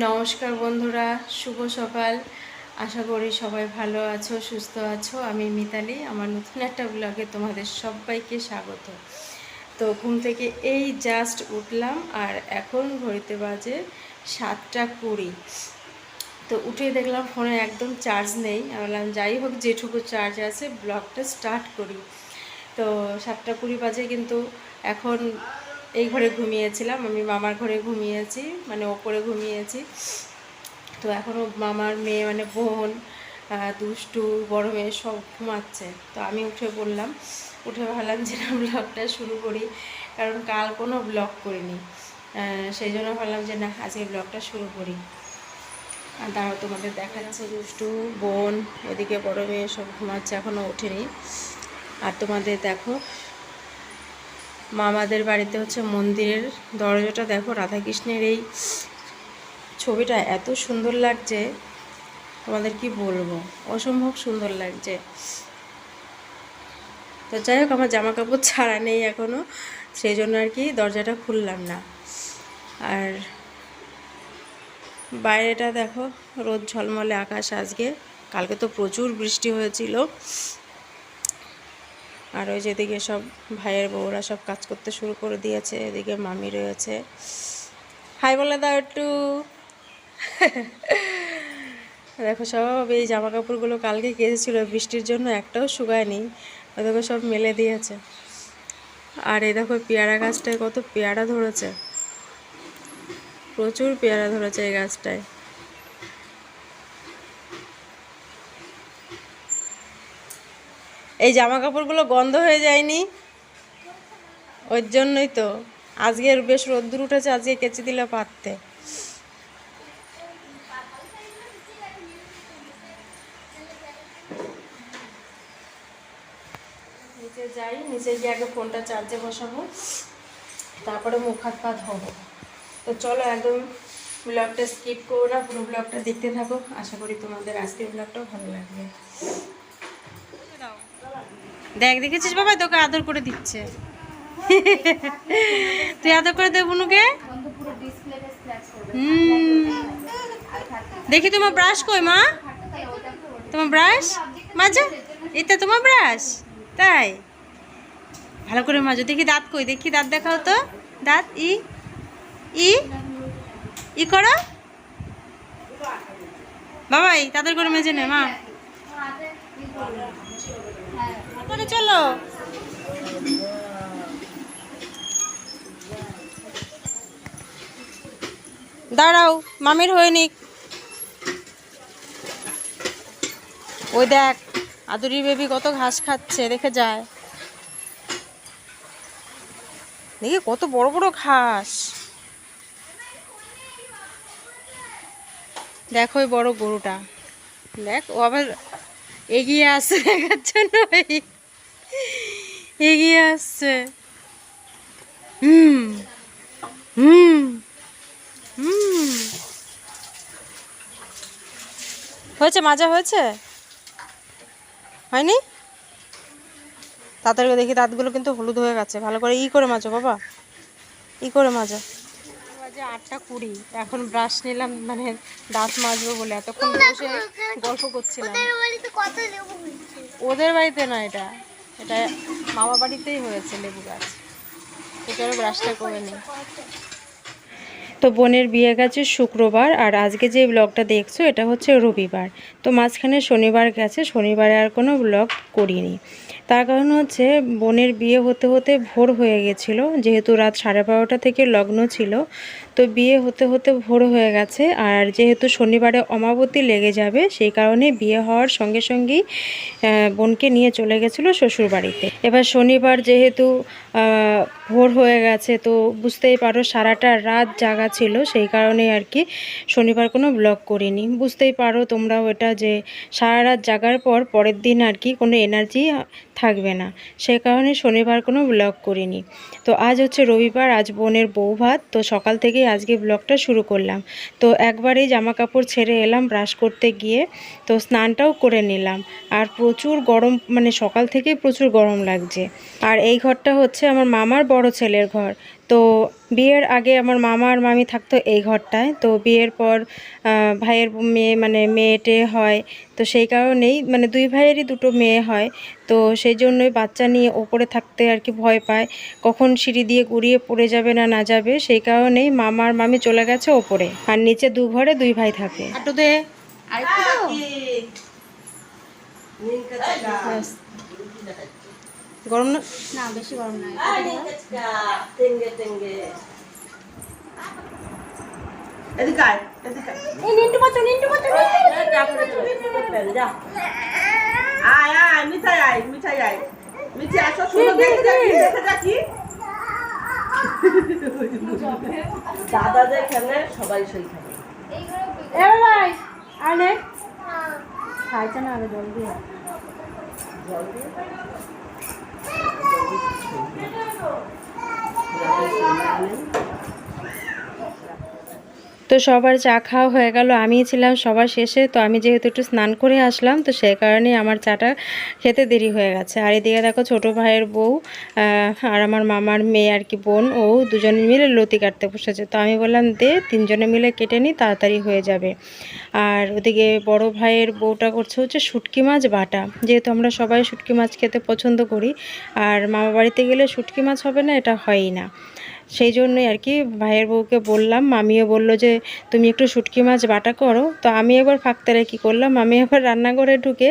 নমস্কার বন্ধুরা, শুভ সকাল। আশা করি সবাই ভালো আছো, সুস্থ আছো। আমি মিতালি, আমার নতুন একটা ব্লগে তোমাদের সবাইকে স্বাগত। তো ঘুম থেকে এই জাস্ট উঠলাম আর এখন ঘড়িতে বাজে সাতটা কুড়ি। তো উঠে দেখলাম ফোনে একদম চার্জ নেই। বললাম, যাই হোক, যেটুকু চার্জ আছে, ব্লগটা স্টার্ট করি। তো সাতটা কুড়ি বাজে কিন্তু এখন এই ঘরে ঘুমিয়েছিলাম, আমি মামার ঘরে ঘুমিয়েছি মানে ওপরে ঘুমিয়েছি। তো এখনও মামার মেয়ে মানে বোন দুষ্টু, বড় মেয়ে সব ঘুমাচ্ছে। তো আমি উঠে পড়লাম উঠে ভাবলাম যে না, ব্লগটা শুরু করি, কারণ কাল কোনো ব্লগ করিনি। সেই জন্য ভাবলাম যে না, আজকে ব্লগটা শুরু করি। আর দাঁড়াও তোমাদের দেখা যাচ্ছে দুষ্টু, বোন ওদিকে বড় মেয়ে সব ঘুমাচ্ছে এখনও ওঠেনি। আর তোমাদের দেখো মামাদের বাড়িতে হচ্ছে মন্দিরের দরজাটা দেখো, রাধাকৃষ্ণের এই ছবিটা এত সুন্দর লাগছে। তোমাদের কি বলব? অসম্ভব সুন্দর লাগছে। তো যাই হোক, আমার জামা কাপড় ছাড়া নেই এখনও সেই জন্য আর কি দরজাটা খুললাম না। আর বাইরেটা দেখো, রোদ ঝলমলে আকাশ আজকে। কালকে তো প্রচুর বৃষ্টি হয়েছিল। আর ওই যেদিকে সব ভাইয়ের বউরা সব কাজ করতে শুরু করে দিয়েছে, এদিকে মামি রয়েছে। হাই বলে দাও একটু। দেখো সব এই জামা কাপড়গুলো কালকে কেচেছিল, বৃষ্টির জন্য একটাও শুকায়নি দেখো সব মেলে দিয়েছে। আর এই দেখো, পেয়ারা গাছটায় কত পেয়ারা ধরেছে। প্রচুর পেয়ারা ধরেছে এই গাছটায়। এই জামা কাপড়গুলো গন্ধ হয়ে যায়নি? ওর জন্যই তো। আজকের বেশ রোদ্দুর উঠেছে, আজকে কেচে দিলে পারতে নিচে যাই, নিচে গিয়ে আগে ফোনটা চার্জে বসাবো, তারপরে মুখ হাত পা তো চলো একদম ব্লগটা স্কিপ করো না, পুরো ব্লগটা দেখতে থাকো। আশা করি তোমাদের আজকের ব্লগটাও ভালো লাগবে। দেখ, দেখেছিস বাবা? তোকে আদর করে দিচ্ছে। তুই আদর করে দে বুনুকে। হুম। দেখি তোমার ব্রাশ কই, মা? তোমার ব্রাশ মাজা এটা তোমার ব্রাশ তাই। ভালো করে মাজো। দেখি দাঁত কই, দেখি দাঁত দেখাও তো। দাঁত, ই। ই? ই করো। বাবাই তাদের করে মেজে নে, মা। করে চলো। দাঁড়াও, মামির হয়ে নিক। ওই দেখ আদুরি বেবি কত ঘাস খাচ্ছে, দেখে যায়। দেখি কত বড় বড় ঘাস। দেখো ওই বড় গরুটা। দেখ ও আবার এগিয়ে আসছে, দেখার জন্য এগিয়ে আসছে হুম হুম হুম হয়েছে মাজা হয়েছে? হয়নি? তাড়াতাড়ি দেখি দাঁতগুলো কিন্তু হলুদ হয়ে গেছে। ভালো করে ই করে মাজো বাবা। ই করে মাজো। বাজে আটটা কুড়ি। এখন ব্রাশ নিলাম মানে দাঁত মাজবো বলে। এতক্ষণ বসে গল্প করছিলাম। ওদের বাড়িতে না এটা। এটা মামা বাড়িতেই হয়েছে লেবু গাছ। এটারও ব্রাশটা করে নিই। তো বোনের বিয়ে গেছে শুক্রবার, আর আজকে যে ব্লগটা দেখছ এটা হচ্ছে রবিবার। তো মাঝখানে শনিবার গেছে, শনিবারে আর কোনো ব্লগ করিনি। তার কারণ হচ্ছে বোনের বিয়ে হতে হতে ভোর হয়ে গেছিল, যেহেতু রাত সাড়ে বারোটা থেকে লগ্ন ছিল। তো বিয়ে হতে হতে ভোর হয়ে গেছে, আর যেহেতু শনিবারে অমাবতী লেগে যাবে, সেই কারণে বিয়ে হওয়ার সঙ্গে সঙ্গেই বোনকে নিয়ে চলে গেছিল শ্বশুর বাড়িতে এবার শনিবার যেহেতু ভোর হয়ে গেছে, তো বুঝতেই পারো সারাটা রাত জাগা ছিল, সেই কারণে আর কি শনিবার কোনো ব্লগ করিনি। বুঝতেই পারো তোমরাও এটা যে সারা রাত জাগার পর পরের দিন আর কি কোনো এনার্জি থাকবে না। সে কারণে শনিবার কোনো ব্লগ করিনি। তো আজ হচ্ছে রবিবার, আজ বোনের বউ ভাত। তো সকাল থেকেই আজকে ব্লগটা শুরু করলাম। তো একবারেই জামা কাপড় ছেড়ে এলাম ব্রাশ করতে গিয়ে। তো স্নানটাও করে নিলাম। আর প্রচুর গরম মানে সকাল থেকেই প্রচুর গরম লাগছে। আর এই ঘরটা হচ্ছে আমার মামার বড় ছেলের ঘর। তো বিয়ের আগে আমার মামা আর মামি থাকতো এই ঘরটায়। তো বিয়ের পর ভাইয়ের মেয়ে মানে মেয়েটে হয়। তো সেই কারণেই মানে দুই ভাইয়েরই দুটো মেয়ে হয়। তো সেই জন্যই বাচ্চা নিয়ে ওপরে থাকতে আর কি ভয় পায়। কখন সিঁড়ি দিয়ে গুড়িয়ে পড়ে যাবে না না যাবে সেই কারণেই মামা আর মামি চলে গেছে ওপরে। আর নিচে দু ঘরে দুই ভাই থাকে। ব্যাস। গরম না? না বেশি গরম নয় এদিকে আয়, এদিকে আয়। নিন্টু বাচ্চা নিন্টু বাচ্চা আয়, আয়, মিঠাই আয়, মিঠাই আয়। মিঠি আসো, শোনো, দেখে দাদাদের এখানে সবাই সই এ ভাই আনে খাইছে না আগে জল দিয়ে। জল দিয়ে? রাতে তো সবার চা খাওয়া হয়ে গেল। আমি ছিলাম সবার শেষে, তো আমি যেহেতু একটু স্নান করে আসলাম, তো সেই কারণে আমার চাটা খেতে দেরি হয়ে গেছে। আর এদিকে দেখো ছোট ভাইয়ের বউ আর আমার মামার মেয়ে আর কি বোন, ও দুজনে মিলে লতি কাটতে বসেছে। তো আমি বললাম, দে, তিনজনে মিলে কেটে নিই তাড়াতাড়ি হয়ে যাবে। আর ওদিকে বড় ভাইয়ের বউটা করছে হচ্ছে শুটকি মাছ বাটা। যেহেতু আমরা সবাই শুটকি মাছ খেতে পছন্দ করি, আর মামা বাড়িতে গেলে শুটকি মাছ হবে না, এটা হয়ই না। সেই জন্যই আর কি ভাইয়ের বউকে বললাম, মামিও বলল যে তুমি একটু শুটকি মাছ বাটা করো। তো আমি এবার ফাঁকতারে কী করলাম, আমি এবার রান্নাঘরে ঢুকে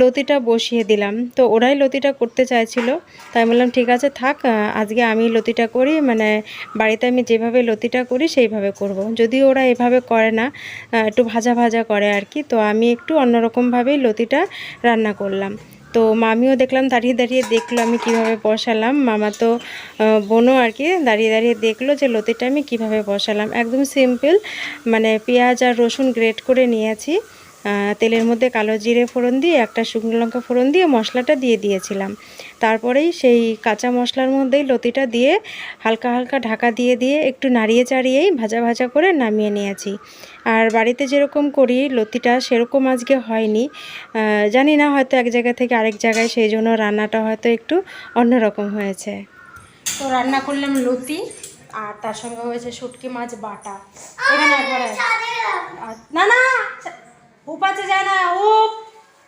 লতিটা বসিয়ে দিলাম। তো ওরাই লতিটা করতে চাইছিল, তাই বললাম, ঠিক আছে, থাক, আজকে আমি লতিটা করি মানে বাড়িতে আমি যেভাবে লতিটা করি সেইভাবে করব। যদিও ওরা এভাবে করে না একটু ভাজা ভাজা করে আর কি। তো আমি একটু অন্যরকমভাবেই লতিটা রান্না করলাম। তো মামিও দেখলাম, দাঁড়িয়ে দাঁড়িয়ে দেখল আমি কীভাবে বসালাম। মামা তো বোনও আর কি দাঁড়িয়ে দাঁড়িয়ে দেখল যে লতিটা আমি কীভাবে বসালাম। একদম সিম্পল মানে পেঁয়াজ আর রসুন গ্রেট করে নিয়েছি। তেলের মধ্যে কালো জিরে ফোড়ন দিয়ে, একটা শুকনো লঙ্কা ফোড়ন দিয়ে মশলাটা দিয়ে দিয়েছিলাম। তারপরেই সেই কাঁচা মশলার মধ্যেই লতিটা দিয়ে হালকা হালকা ঢাকা দিয়ে দিয়ে একটু নাড়িয়ে চাড়িয়েই ভাজা ভাজা করে নামিয়ে নিয়েছি। আর বাড়িতে যেরকম করি, লতিটা সেরকম আজকে হয়নি। জানি না, হয়তো এক জায়গা থেকে আরেক জায়গায় সেই জন্য রান্নাটা হয়তো একটু অন্যরকম হয়েছে। তো রান্না করলাম লতি, আর তার সঙ্গে হয়েছে শুটকি মাছ বাটা। এখানে একবার না না উপাচে যায় না ও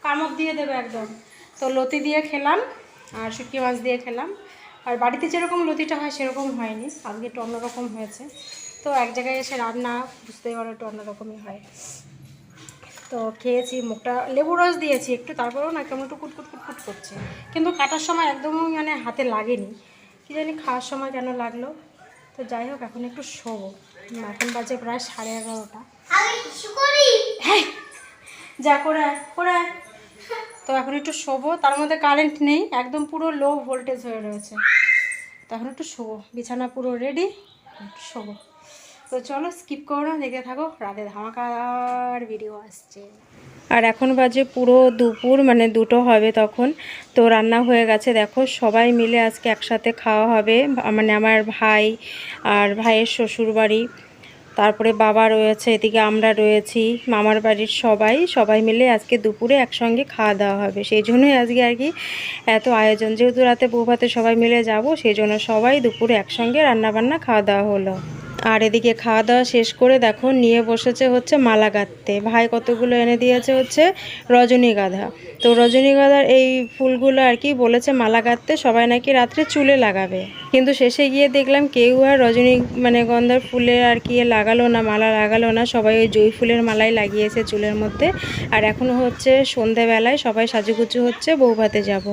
কামক দিয়ে দেবে একদম। তো লতি দিয়ে খেলাম আর শুটকি মাছ দিয়ে খেলাম। আর বাড়িতে যেরকম লতিটা হয় সেরকম হয়নি। আজকে একটু অন্যরকম হয়েছে। তো এক জায়গায় এসে রান্না বুঝতেই পারো একটু অন্যরকমই হয়। তো খেয়েছি মুখটা লেবু রস দিয়েছি একটু তারপরেও না কেমন একটু কুটকুট কুটকুট করছে। কিন্তু কাটার সময় একদমই মানে হাতে লাগেনি। কী জানি খাওয়ার সময় কেন লাগল। তো যাই হোক এখন একটু শোবো। এখন বাজে প্রায় সাড়ে এগারোটা। হ্যাঁ যা করে করে। তো এখন একটু শোবো, তার মধ্যে কারেন্ট নেই, একদম পুরো লো ভোল্টেজ হয়ে রয়েছে। তো এখন একটু শোবো, বিছানা পুরো রেডি শোবো। তো চলো স্কিপ করো না, দেখতে থাকো, রাতে ধামাকার ভিডিও আসছে। আর এখন বাজে পুরো দুপুর মানে দুটো হবে তখন। তো রান্না হয়ে গেছে, দেখো সবাই মিলে আজকে একসাথে খাওয়া হবে মানে আমার ভাই আর ভাইয়ের শ্বশুর বাড়ি তারপরে বাবা রয়েছে, এদিকে আমরা রয়েছি, মামার বাড়ির সবাই সবাই মিলে আজকে দুপুরে একসঙ্গে খাওয়া দাওয়া হবে। সেই জন্যই আজকে আর কি এত আয়োজন। যেহেতু রাতে বৌভাতে সবাই মিলে যাব, সেই জন্য সবাই দুপুরে একসঙ্গে রান্নাবান্না খাওয়া দাওয়া হলো। আর এদিকে খাওয়া দাওয়া শেষ করে দেখো, নিয়ে বসেছে হচ্ছে মালা গাঁথতে। ভাই কতগুলো এনে দিয়েছে হচ্ছে রজনীগাঁধা তো রজনীগন্ধার এই ফুলগুলো আর কি বলেছে মালা গাঁথতে, সবাই নাকি রাত্রে চুলে লাগাবে। কিন্তু শেষে গিয়ে দেখলাম কেউ আর রজনী মানে গন্ধার ফুলে আর কি লাগালো না, মালা লাগালো না, সবাই ওই জুঁই ফুলের মালাই লাগিয়েছে চুলের মধ্যে। আর এখন হচ্ছে সন্ধেবেলায় সবাই সাজুগুজু হচ্ছে বৌভাতে যাব।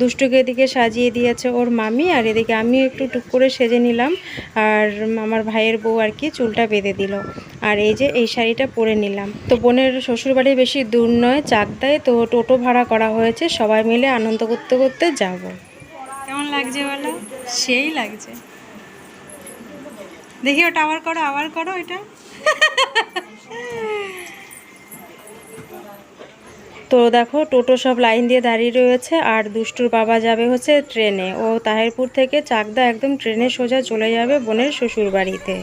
দুষ্টুকে এদিকে সাজিয়ে দিয়েছে ওর মামি, আর এদিকে আমি একটু টুক করে সেজে নিলাম, আর আমার ভাইয়ের বউ আর কি চুলটা বেঁধে দিল। আর এই যে এই শাড়িটা পরে নিলাম। তো বোনের শ্বশুরবাড়ি বেশি দূর নয় চাকদায় তো টোটো ভাড়া করা হয়েছে, সবাই মিলে আনন্দ করতে করতে যাব। কেমন লাগছে বলো? সেই লাগছে। দেখি ওটা আবার করো আবার করো এটা তো দেখো, টোটো সব লাইন দিয়ে দাঁড়িয়ে রয়েছে আর দুষ্টুর বাবা যাবে হচ্ছে ট্রেনে। ও তাহেরপুর থেকে চাকদা একদম ট্রেনে সোজা চলে যাবে বোনের শ্বশুর বাড়িতে